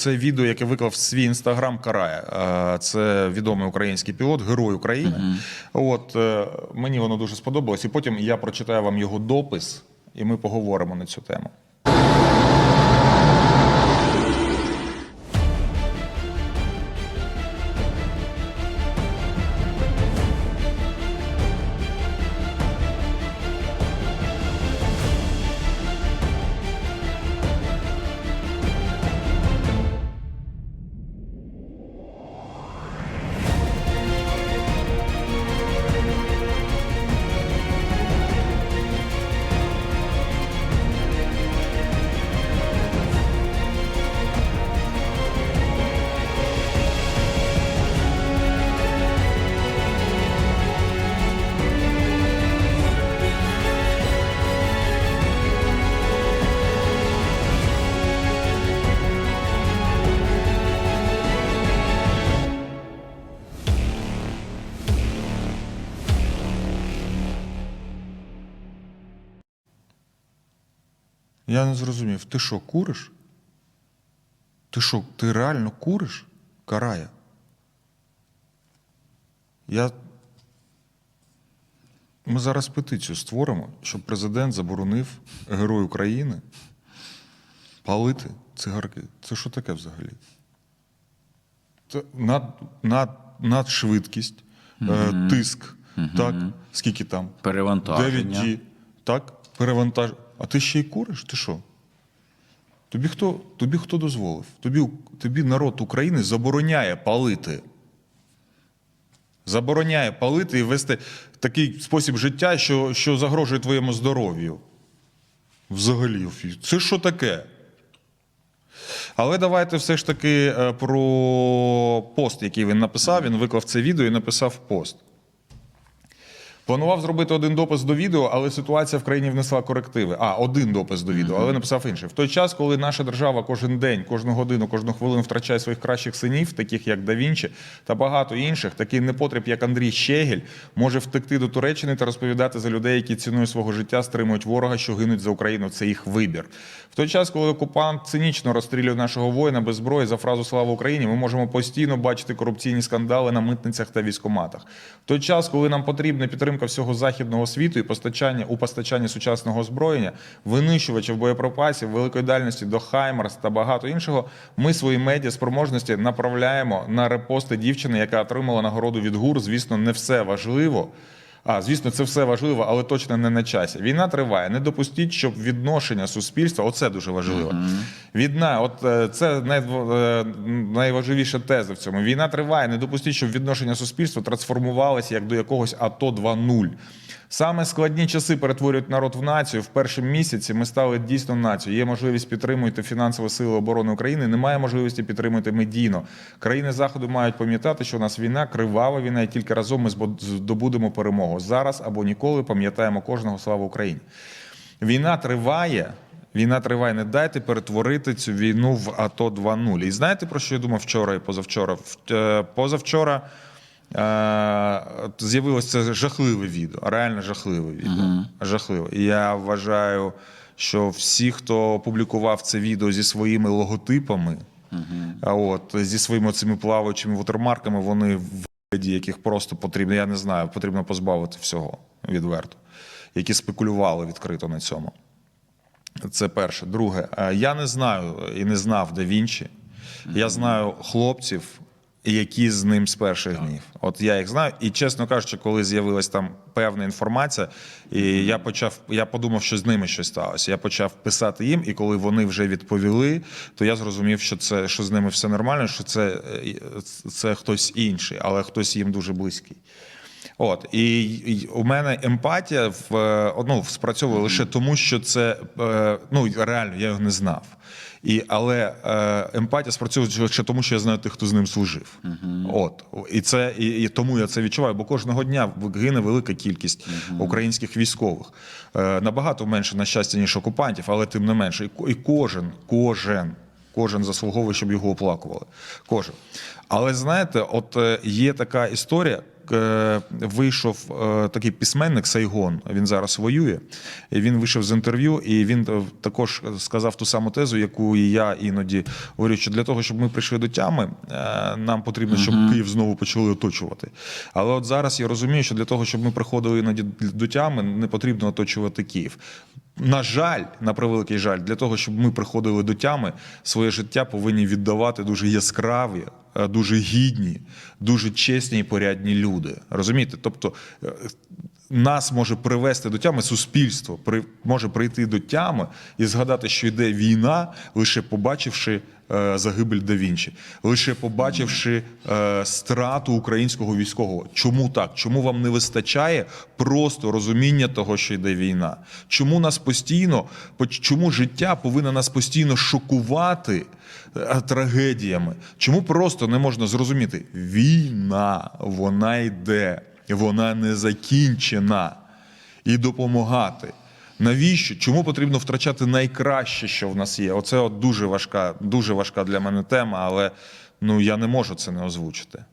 Це відео, яке виклав в свій інстаграм Карає. Е, Це відомий український пілот, герой України. От е, мені воно дуже сподобалось. І потім я прочитаю вам його допис, і ми поговоримо на цю тему. Я не зрозумів, ти що, куриш? Ти що, ти реально куриш? Карає? Я. Ми зараз петицію створимо, щоб президент заборонив Герой України палити цигарки. Це що таке взагалі? Це над, над, надшвидкість, е, тиск, так? Скільки там? Перевантаження. 9G, так? Перевантаж. А ти ще й куриш? Ти що? Тобі хто, тобі хто дозволив? Тобі, тобі народ України забороняє палити. Забороняє палити і вести такий спосіб життя, що, що загрожує твоєму здоров'ю. Взагалі, це що таке? Але давайте все ж таки е, про пост, який він написав. Він виклав це відео і написав пост. Планував зробити один допис до відео, але ситуація в країні внесла корективи. А, один допис до відео, але написав інший. В той час, коли наша держава кожен день, кожну годину, кожну хвилину втрачає своїх кращих синів, таких як Да Вінчі та багато інших, такий непотріб, як Андрій Щегель, може втекти до Туреччини та розповідати за людей, які ціною свого життя стримують ворога, що гинуть за Україну. Це їх вибір. В той час, коли окупант цинічно розстрілює нашого воїна без зброї за фразу Слава Україні, ми можемо постійно бачити корупційні скандали на митницях та військоматах. В той час, коли нам потрібна підтримка всього західного світу і постачання у постачанні сучасного озброєння, винищувачів боєприпасів, великої дальності до Хаймерс та багато іншого, ми свої медіа спроможності направляємо на репости дівчини, яка отримала нагороду від ГУР. Звісно, не все важливо. А, звісно, це все важливо, але точно не на часі. Війна триває. Не допустіть, щоб відношення суспільства, оце дуже важливо. Відна, от е, це най, е, найважливіша теза в цьому. Війна триває. Не допустіть, щоб відношення суспільства трансформувалося як до якогось АТО 2.0. Саме складні часи перетворюють народ в націю. В перші місяці ми стали дійсно нацією. Є можливість підтримуйте фінансові сили оборони України. Немає можливості підтримуйте медійно. Країни заходу мають пам'ятати, що у нас війна, кривава війна, і тільки разом ми здобудемо перемогу. Зараз або ніколи пам'ятаємо кожного слава Україні. Війна триває. Війна триває. Не дайте перетворити цю війну в АТО 2.0. І знаєте про що я думав вчора і позавчора? Е, Позавчора з'явилося жахливе відео, реально жахливе відео. Жахливе. І я вважаю, що всі, хто публікував це відео зі своїми логотипами, а от зі своїми цими плаваючими вотермарками, вони в вигляді, яких просто потрібно, я не знаю, потрібно позбавити всього відверто, які спекулювали відкрито на цьому. Це перше. Друге, е, я не знаю і не знав Да Вінчі. Я знаю хлопців, які з ним з перших днів. От я їх знаю. І чесно кажучи, коли з'явилась там певна інформація, і я почав, я подумав, що з ними щось сталося. Я почав писати їм, і коли вони вже відповіли, то я зрозумів, що це що з ними все нормально, що це, е, це хтось інший, але хтось їм дуже близький. От і, і у мене емпатія в е, ну, спрацьовує лише тому, що це е, ну реально я його не знав. І, але е, емпатія спрацьовує лише тому, що я знаю тих, хто з ним служив. От і це і, і тому я це відчуваю, бо кожного дня гине велика кількість українських військових. Е, набагато менше на щастя, ніж окупантів, але тим не менше. І, і кожен, кожен. Кожен заслуговує, щоб його оплакували. Кожен. Але знаєте, от е, є така історія, вийшов е, такий письменник Сайгон. Він зараз воює. Він вийшов з інтерв'ю, і він е, також сказав ту саму тезу, яку і я іноді говорю, що для того, щоб ми прийшли до тями, е, нам потрібно, щоб Київ знову почали оточувати. Але от зараз я розумію, що для того, щоб ми приходили іноді до тями, не потрібно оточувати Київ. На жаль, на превеликий жаль, для того, щоб ми приходили до тями, своє життя повинні віддавати дуже яскраві, е, дуже гідні, дуже чесні і порядні люди. Розумієте? Тобто е, нас може привести до тями суспільство, при, може прийти до тями і згадати, що йде війна, лише побачивши е, загибель да Вінчі, лише побачивши е, страту українського військового. Чому так? Чому вам не вистачає просто розуміння того, що йде війна? Чому нас постійно, чому життя повинно нас постійно шокувати е, трагедіями? Чому просто не можна зрозуміти? Війна, вона йде, вона не закінчена. І допомагати. Навіщо? Чому потрібно втрачати найкраще, що в нас є? Оце от дуже важка, дуже важка для мене тема, але ну я не можу це не озвучити.